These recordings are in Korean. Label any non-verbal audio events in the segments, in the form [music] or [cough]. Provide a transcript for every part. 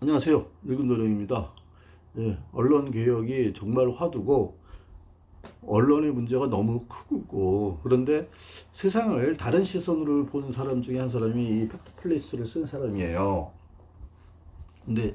안녕하세요. 늙은 노령입니다. 예, 언론 개혁이 정말 화두고 언론의 문제가 너무 크고 그런데 세상을 다른 시선으로 보는 사람 중에 한 사람이 이 팩트플레이스를 쓴 사람이에요. 근데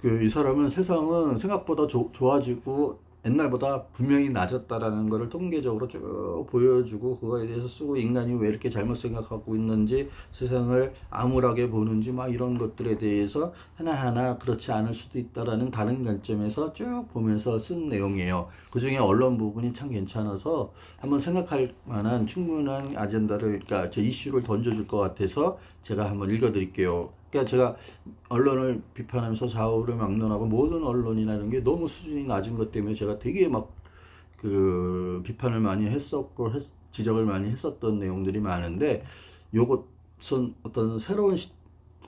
그 이 사람은 세상은 생각보다 조- 좋아지고 옛날보다 분명히 낮았다라는 것을 통계적으로 쭉 보여주고 그거에 대해서 쓰고 인간이 왜 이렇게 잘못 생각하고 있는지 세상을 암울하게 보는지 막 이런 것들에 대해서 하나하나 그렇지 않을 수도 있다라는 다른 관점에서 쭉 보면서 쓴 내용이에요. 그 중에 언론 부분이 참 괜찮아서 한번 생각할 만한 충분한 아젠다를 그러니까 제 이슈를 던져줄 것 같아서 제가 한번 읽어드릴게요. 그러니까 제가 언론을 비판하면서 좌우를 막론하고 모든 언론이나 이런 게 너무 수준이 낮은 것 때문에 제가 되게 막 그 비판을 많이 했었고 했- 지적을 많이 했었던 내용들이 많은데 요것은 어떤 새로운 시-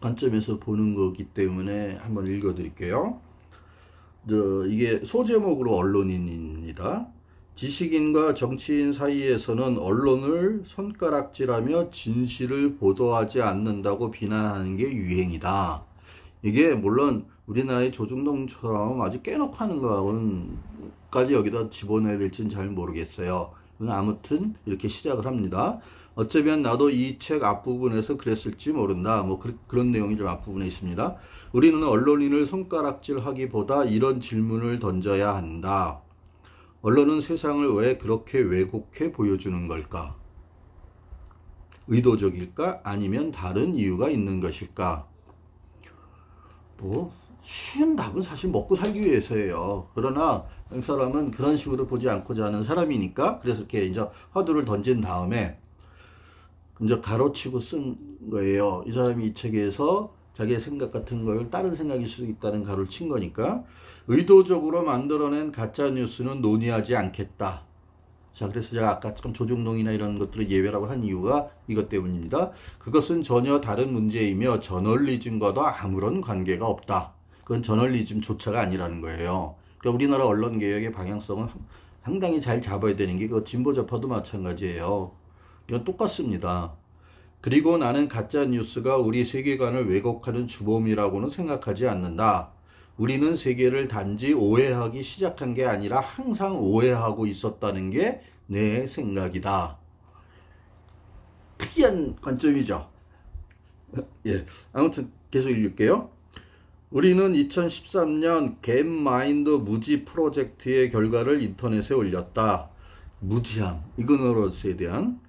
관점에서 보는 거기 때문에 한번 읽어드릴게요. 저 이게 소제목으로 언론인입니다. 지식인과 정치인 사이에서는 언론을 손가락질하며 진실을 보도하지 않는다고 비난하는 게 유행이다. 이게 물론 우리나라의 조중동처럼 아주 깨놓고 하는 거하고는까지 여기다 집어넣어야 될지는 잘 모르겠어요. 아무튼 이렇게 시작을 합니다. 어쩌면 나도 이 책 앞부분에서 그랬을지 모른다. 뭐 그, 런 내용이 좀 앞부분에 있습니다. 우리는 언론인을 손가락질하기보다 이런 질문을 던져야 한다. 언론은 세상을 왜 그렇게 왜곡해 보여주는 걸까? 의도적일까? 아니면 다른 이유가 있는 것일까? 뭐, 쉬운 답은 사실 먹고 살기 위해서예요. 그러나, 이 사람은 그런 식으로 보지 않고자 하는 사람이니까, 그래서 이렇게 이제 화두를 던진 다음에, 이제 가로치고 쓴 거예요. 이 사람이 이 책에서 자기의 생각 같은 걸 다른 생각일 수도 있다는 가로를 친 거니까, 의도적으로 만들어낸 가짜 뉴스는 논의하지 않겠다. 자, 그래서 제가 아까 참 조중동이나 이런 것들을 예외라고 한 이유가 이것 때문입니다. 그것은 전혀 다른 문제이며 저널리즘과도 아무런 관계가 없다. 그건 저널리즘조차가 아니라는 거예요. 그러니까 우리나라 언론 개혁의 방향성은 상당히 잘 잡아야 되는 게 그 진보 좌파도 마찬가지예요. 이건 똑같습니다. 그리고 나는 가짜 뉴스가 우리 세계관을 왜곡하는 주범이라고는 생각하지 않는다. 우리는 세계를 단지 오해하기 시작한 게 아니라 항상 오해하고 있었다는 게 내 생각이다. 특이한 관점이죠. 예. 아무튼 계속 읽을게요. 우리는 2013년 갭마인드 무지 프로젝트의 결과를 인터넷에 올렸다. 무지함, 이그노런스에 대한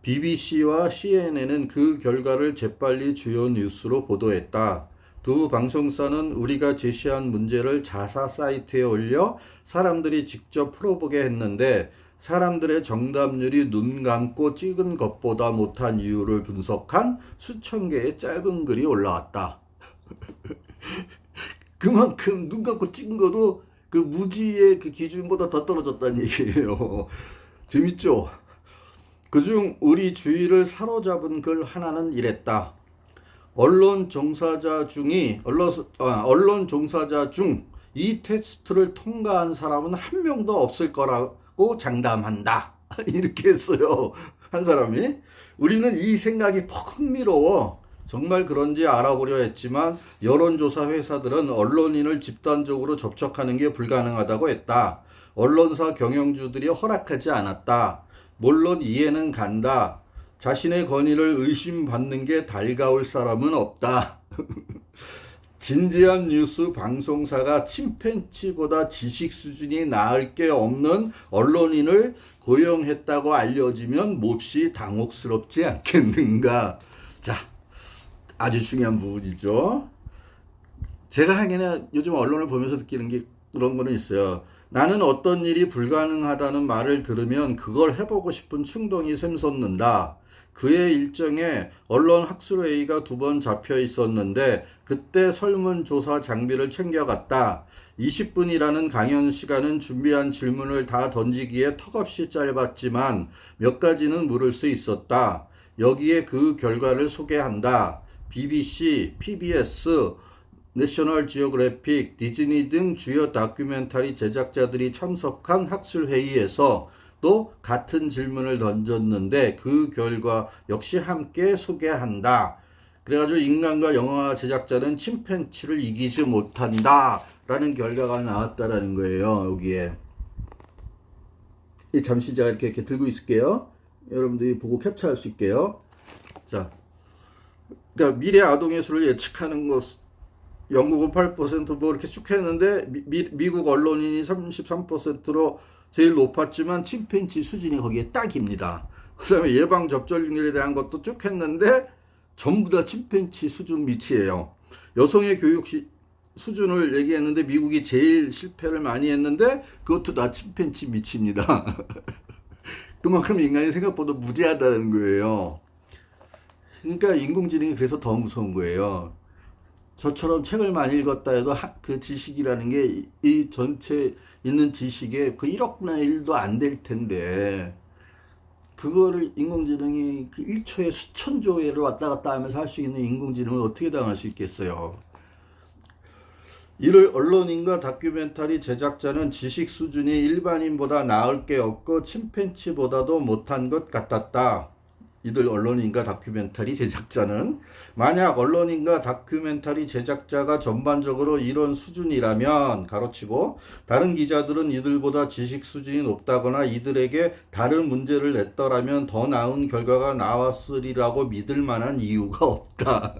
BBC와 CNN은 그 결과를 재빨리 주요 뉴스로 보도했다. 두 방송사는 우리가 제시한 문제를 자사 사이트에 올려 사람들이 직접 풀어보게 했는데 사람들의 정답률이 눈 감고 찍은 것보다 못한 이유를 분석한 수천 개의 짧은 글이 올라왔다. [laughs] 그만큼 눈 감고 찍은 것도 그 무지의 그 기준보다 더 떨어졌다는 얘기예요. [laughs] 재밌죠? 그중 우리 주위를 사로잡은 글 하나는 이랬다. 언론 종사자 중이 언론 아, 언론 종사자 중 이 테스트를 통과한 사람은 한 명도 없을 거라고 장담한다. [laughs] 이렇게 했어요. 한 사람이 우리는 이 생각이 퍽 흥미로워 정말 그런지 알아보려 했지만 여론조사 회사들은 언론인을 집단적으로 접촉하는 게 불가능하다고 했다. 언론사 경영주들이 허락하지 않았다. 물론 이해는 간다. 자신의 권위를 의심받는 게 달가울 사람은 없다. [laughs] 진지한 뉴스 방송사가 침팬치보다 지식 수준이 나을 게 없는 언론인을 고용했다고 알려지면 몹시 당혹스럽지 않겠는가. 자, 아주 중요한 부분이죠. 제가 하기는 요즘 언론을 보면서 느끼는 게 그런 거는 있어요. 나는 어떤 일이 불가능하다는 말을 들으면 그걸 해보고 싶은 충동이 샘솟는다. 그의 일정에 언론 학술회의가 두 번 잡혀 있었는데 그때 설문조사 장비를 챙겨갔다. 20분이라는 강연 시간은 준비한 질문을 다 던지기에 턱없이 짧았지만 몇 가지는 물을 수 있었다. 여기에 그 결과를 소개한다. BBC, PBS, 내셔널 지오그래픽, 디즈니 등 주요 다큐멘터리 제작자들이 참석한 학술 회의에서 또 같은 질문을 던졌는데 그 결과 역시 함께 소개한다. 그래가지고 인간과 영화 제작자는 침팬치를 이기지 못한다 라는 결과가 나왔다라는 거예요. 여기에. 이 잠시 제가 이렇게, 이렇게 들고 있을게요. 여러분들이 보고 캡처할 수 있게요. 자, 그러니까 미래 아동 예술을 예측하는 것 영국은 8%뭐 이렇게 쭉 했는데 미, 미국 언론인이 33%로 제일 높았지만 침팬치 수준이 거기에 딱입니다. 그 다음에 예방 접종률에 대한 것도 쭉 했는데 전부 다 침팬치 수준 밑이에요. 여성의 교육 시, 수준을 얘기했는데 미국이 제일 실패를 많이 했는데 그것도 다 침팬치 밑입니다. [laughs] 그만큼 인간이 생각보다 무지하다는 거예요. 그러니까 인공지능이 그래서 더 무서운 거예요. 저처럼 책을 많이 읽었다 해도 하- 그 지식이라는 게 이 전체 있는 지식의 그 1억분의 1도 안 될 텐데 그거를 인공지능이 그 1초에 수천 조 회를 왔다 갔다 하면서 할 수 있는 인공지능을 어떻게 당할 수 있겠어요? 이를 언론인과 다큐멘터리 제작자는 지식 수준이 일반인보다 나을 게 없고 침팬치보다도 못한 것 같았다. 이들 언론인과 다큐멘터리 제작자는 만약 언론인과 다큐멘터리 제작자가 전반적으로 이런 수준이라면 가로치고 다른 기자들은 이들보다 지식 수준이 높다거나 이들에게 다른 문제를 냈더라면 더 나은 결과가 나왔으리라고 믿을 만한 이유가 없다.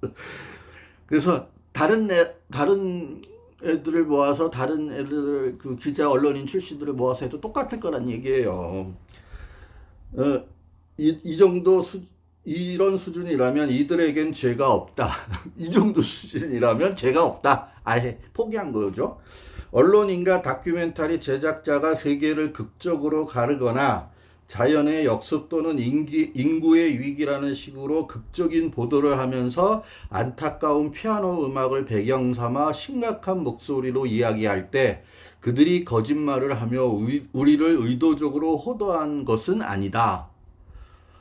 [laughs] 그래서 다른 애, 다른 애들을 모아서 다른 애들 그 기자 언론인 출신들을 모아서 해도 똑같을 거란 얘기예요. 어, 이, 이 정도 수, 이런 수준이라면 이들에겐 죄가 없다. [laughs] 이 정도 수준이라면 죄가 없다. 아예 포기한 거죠. 언론인과 다큐멘터리 제작자가 세계를 극적으로 가르거나 자연의 역습 또는 인기, 인구의 위기라는 식으로 극적인 보도를 하면서 안타까운 피아노 음악을 배경 삼아 심각한 목소리로 이야기할 때 그들이 거짓말을 하며 우리- 우리를 의도적으로 호도한 것은 아니다.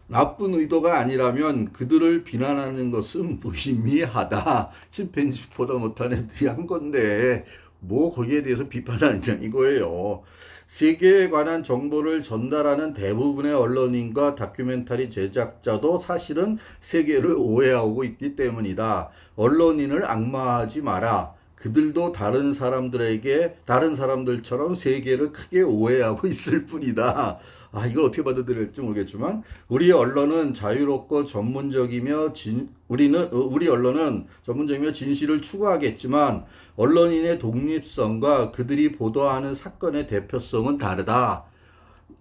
나쁜 의도가 아니라면 그들을 비난하는 것은 무의미하다. 침팬지보다 못한 애들이 한 건데 뭐 거기에 대해서 비판하느냐 이거예요. 세계에 관한 정보를 전달하는 대부분의 언론인과 다큐멘터리 제작자도 사실은 세계를 오해하고 있기 때문이다. 언론인을 악마하지 마라. 그들도 다른 사람들에게 다른 사람들처럼 세계를 크게 오해하고 [laughs] 있을 뿐이다. 아, 이걸 어떻게 받아들일지 모르겠지만 우리 언론은 자유롭고 전문적이며 진 우리는 어, 우리 언론은 전문적이며 진실을 추구하겠지만 언론인의 독립성과 그들이 보도하는 사건의 대표성은 다르다.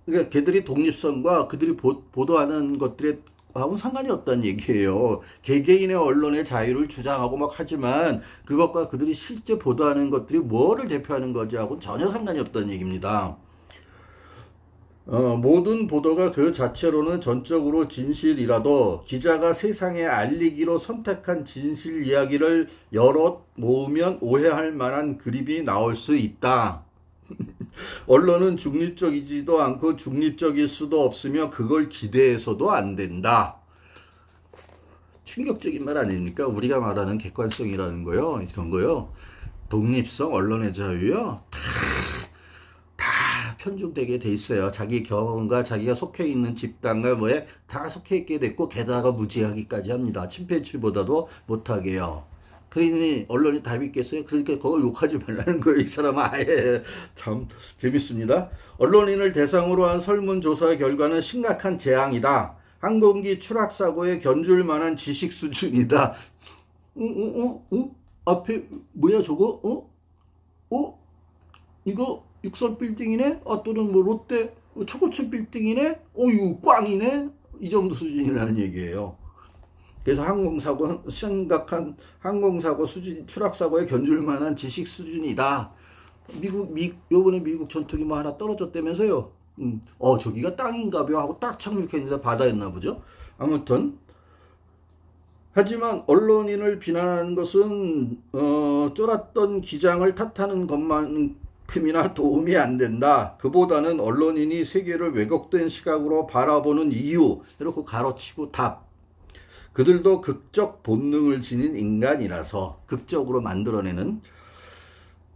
그러니까 걔들이 독립성과 그들이 보, 보도하는 것들에 하고 상관이 없다는 얘기예요. 개개인의 언론의 자유를 주장하고 막 하지만 그것과 그들이 실제 보도하는 것들이 뭐를 대표하는 거지 하고 전혀 상관이 없다는 얘기입니다. 어, 모든 보도가 그 자체로는 전적으로 진실이라도 기자가 세상에 알리기로 선택한 진실 이야기를 여럿 모으면 오해할 만한 그림이 나올 수 있다. [laughs] 언론은 중립적이지도 않고 중립적일 수도 없으며 그걸 기대해서도 안 된다. 충격적인 말 아닙니까? 우리가 말하는 객관성이라는 거요. 이런 거요. 독립성, 언론의 자유요. 다, 다 편중되게 돼 있어요. 자기 경험과 자기가 속해 있는 집단과 뭐에 다 속해 있게 됐고 게다가 무지하기까지 합니다. 침팬치보다도 못하게요. 그러니 언론이 다 믿겠어요? 그러니까 그걸 욕하지 말라는 거예요. 이 사람은 아예 참 재밌습니다. 언론인을 대상으로 한 설문조사 결과는 심각한 재앙이다. 항공기 추락 사고에 견줄 만한 지식 수준이다. 어, 어, 어, 어? 앞에 뭐야 저거? 어? 어? 이거 육설 빌딩이네? 아 또는 뭐 롯데 초고층 빌딩이네? 어 이거 꽝이네? 이 정도 수준이라는 얘기예요. 그래서 항공사고 심각한 항공사고 수준 추락사고에 견줄 만한 지식 수준이다. 미국 미 요번에 미국 전투기 뭐 하나 떨어졌다면서요. 음, 어 저기가 땅인가벼 하고 딱 착륙했는데 바다였나 보죠. 아무튼 하지만 언론인을 비난하는 것은 어, 쫄았던 기장을 탓하는 것만큼이나 도움이 안 된다. 그보다는 언론인이 세계를 왜곡된 시각으로 바라보는 이유 이렇게 가로치고 답. 그들도 극적 본능을 지닌 인간이라서 극적으로 만들어내는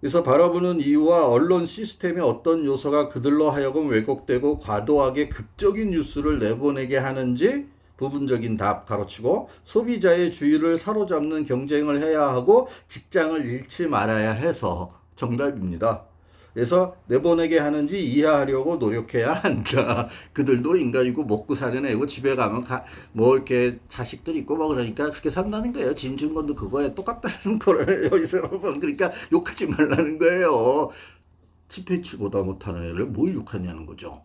그래서 바라보는 이유와 언론 시스템의 어떤 요소가 그들로 하여금 왜곡되고 과도하게 극적인 뉴스를 내보내게 하는지 부분적인 답 가로치고 소비자의 주의를 사로잡는 경쟁을 해야 하고 직장을 잃지 말아야 해서 정답입니다. 그래서 내보내게 하는지 이해하려고 노력해야 한다. [laughs] 그들도 인간이고 먹고 사는 애고 집에 가면 가, 뭐 이렇게 자식들 있고 뭐 그러니까 그렇게 산다는 거예요. 진중권도 그거에 똑같다는 [laughs] 거를 여기서 여러분 그러니까 욕하지 말라는 거예요. 치패치보다 못하는 애를 뭘 욕하냐는 거죠.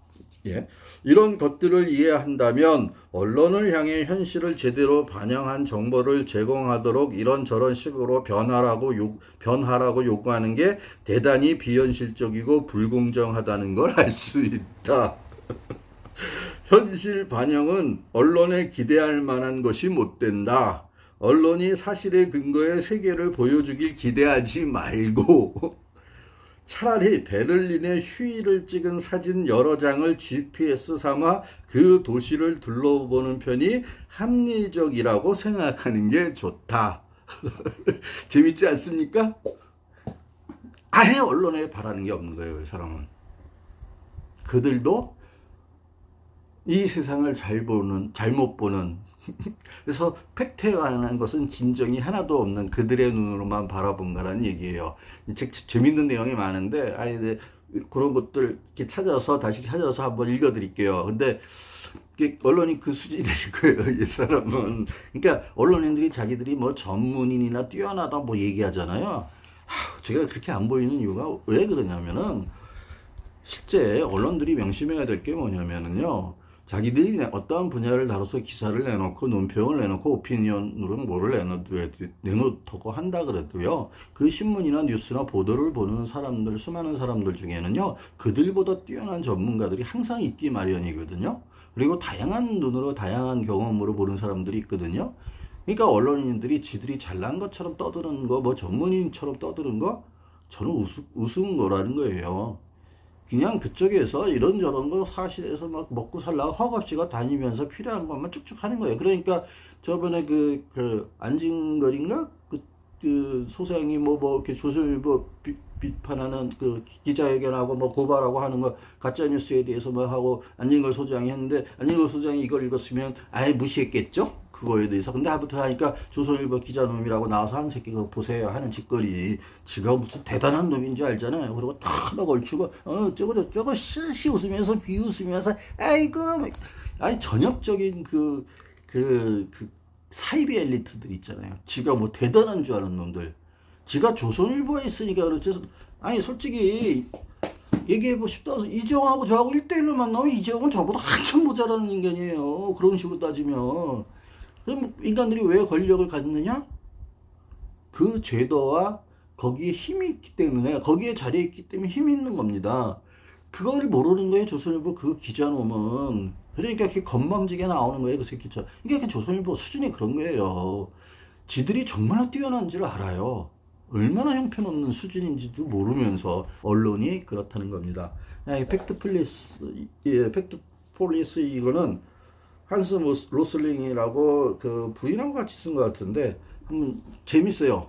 예. 이런 것들을 이해한다면 언론을 향해 현실을 제대로 반영한 정보를 제공하도록 이런저런 식으로 변하라고 요, 변하라고 요구하는 게 대단히 비현실적이고 불공정하다는 걸 알 수 있다. [laughs] 현실 반영은 언론에 기대할 만한 것이 못 된다. 언론이 사실의 근거에 세계를 보여주길 기대하지 말고 [laughs] 차라리 베를린의 휴일을 찍은 사진 여러 장을 GPS 삼아 그 도시를 둘러보는 편이 합리적이라고 생각하는 게 좋다. [laughs] 재밌지 않습니까? 아예 언론에 바라는 게 없는 거예요, 이 사람은. 그들도 이 세상을 잘 보는, 잘못 보는. [laughs] 그래서 팩트에 관한 것은 진정이 하나도 없는 그들의 눈으로만 바라본다는 얘기예요. 이책 재밌는 내용이 많은데, 아니, 네, 그런 것들 이렇게 찾아서, 다시 찾아서 한번 읽어드릴게요. 근데, 언론이 그 수준이 거예요, 이 사람은. 그러니까, 언론인들이 자기들이 뭐 전문인이나 뛰어나다 뭐 얘기하잖아요. 하, 제가 그렇게 안 보이는 이유가 왜 그러냐면은, 실제 언론들이 명심해야 될 게 뭐냐면은요. 자기들이 어떠한 분야를 다뤄서 기사를 내놓고 논평을 내놓고 오피니언으로 뭐를 내놓도, 내놓고 한다 그래도요. 그 신문이나 뉴스나 보도를 보는 사람들, 수많은 사람들 중에는요. 그들보다 뛰어난 전문가들이 항상 있기 마련이거든요. 그리고 다양한 눈으로 다양한 경험으로 보는 사람들이 있거든요. 그러니까 언론인들이 지들이 잘난 것처럼 떠드는 거, 뭐 전문인처럼 떠드는 거, 저는 우스, 우스운 거라는 거예요. 그냥 그쪽에서 이런저런 거 사실에서 막 먹고 살라고 허겁지겁 다니면서 필요한 것만 쭉쭉 하는 거예요. 그러니까 저번에 그, 그, 안진걸인가? 그, 그 소장이 뭐, 뭐, 이렇게 조선일보 비, 비판하는 그 기자회견하고 뭐 고발하고 하는 거 가짜 뉴스에 대해서 뭐 하고 안진걸 소장이 했는데 안진걸 소장이 이걸 읽었으면 아예 무시했겠죠? 그거에 대해서. 근데 아무튼 하니까 조선일보 기자놈이라고 나와서 한 새끼 그 보세요 하는 짓거리. 지가 무슨 대단한 놈인 줄 알잖아요. 그리고 다 하나 걸치고, 어, 저거 저거 씨씨 웃으면서 비웃으면서, 아이고, 아니, 전형적인 그, 그, 그, 사이비 엘리트들 있잖아요. 지가 뭐 대단한 줄 아는 놈들. 지가 조선일보에 있으니까 그렇지. 아니, 솔직히, 얘기해보고 싶다. 이재용하고 저하고 1대1로 만나면 이재용은 저보다 한참 모자라는 인간이에요. 그런 식으로 따지면. 그럼 인간들이 왜 권력을 갖느냐? 그 제도와 거기에 힘이 있기 때문에, 거기에 자리에 있기 때문에 힘이 있는 겁니다. 그거를 모르는 거예요, 조선일보 그 기자놈은. 그러니까 이렇게 건방지게 나오는 거예요, 그 새끼처럼. 이게 그 조선일보 수준이 그런 거예요. 지들이 정말로 뛰어난지를 알아요. 얼마나 형편없는 수준인지도 모르면서 언론이 그렇다는 겁니다. 야, 이 팩트 플리스, 예, 팩트 폴리스 이거는 한스 로슬링이라고 그 부인하고 같이 쓴 것 같은데 한번 재밌어요.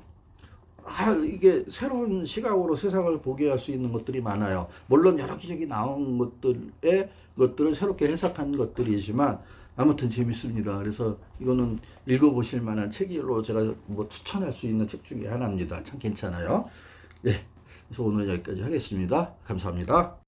아 이게 새로운 시각으로 세상을 보게 할 수 있는 것들이 많아요. 물론 여러 기적이 나온 것들의 것들을 새롭게 해석한 것들이지만 아무튼 재밌습니다. 그래서 이거는 읽어보실 만한 책으로 제가 뭐 추천할 수 있는 책 중에 하나입니다. 참 괜찮아요. 네. 그래서 오늘 여기까지 하겠습니다. 감사합니다.